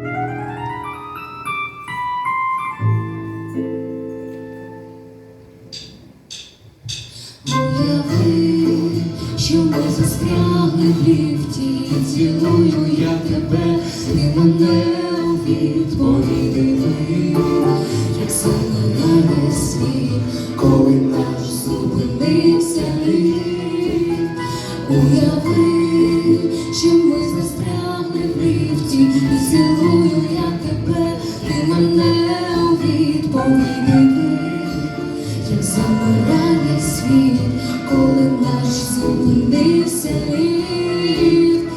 Що ми застрягли в ліфті, цілую я тебе, ти мене у мене у. Як замирає світ, коли наш зупинився ліфт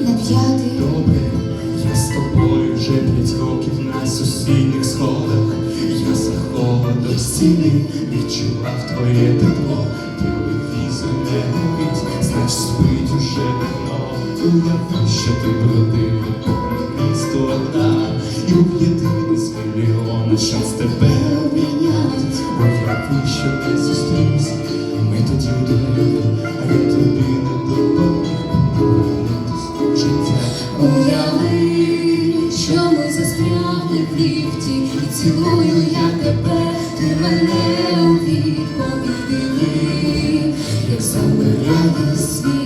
на п'ятий Добре, я з тобою вже п'ять років на сусідніх сходах. Я за холодом стіни відчував твоє тепло. Телевізор не горить, уже давно. Уяви, що ти бродив у єдиний з мільйона шанс тебе обійнять. Уяви, що ти зустрівся, ми тоді вдвоєм, а я тобі не допоміг життя. Уяви, що ми застрягли в ліфті, і цілую я тебе, ти мене у відповіді як замирає світ,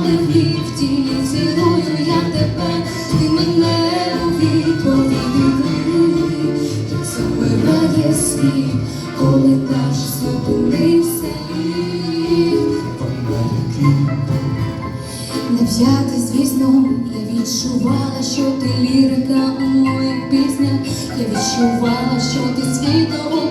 ми в ліфті, цілую я тебе, мене у відповіді світ, коли наш зупинився. Не взяти, звісно, я відчувала, що ти лірика у моїх піснях. Я відчувала, що ти світло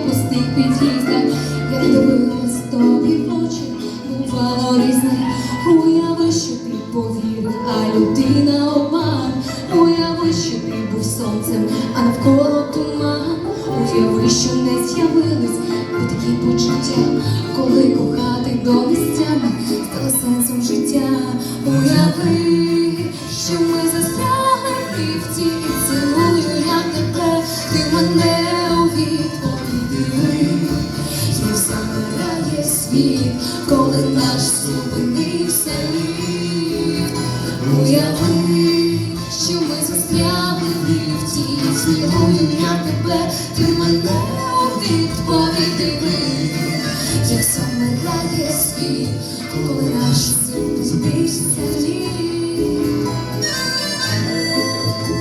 людина обман. Уяви, що ти був сонцем, а навколо туман. Уяви, що не з'явились бо такі почуття, коли кохати до місцями стало сенсом життя. Уяви, що ми застрягли в ліфті і цілую я тебе, ти мене у відповідь диви. Як замирає світ, коли наш зупинився тебе, ти мене у відповіді як замирає світ, коли наш син збився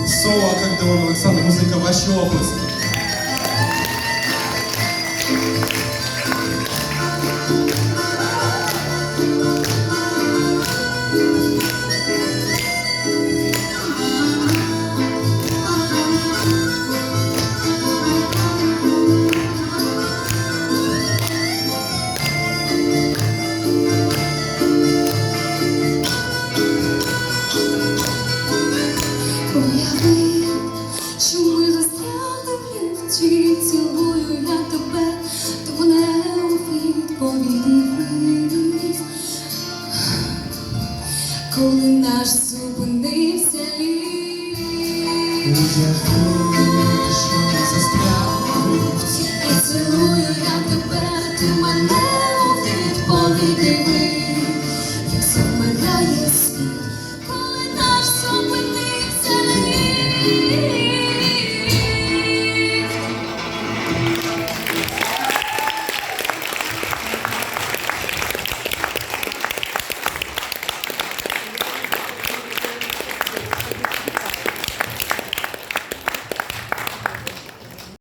Соло, а как вам, Александр, музыка, ваши области?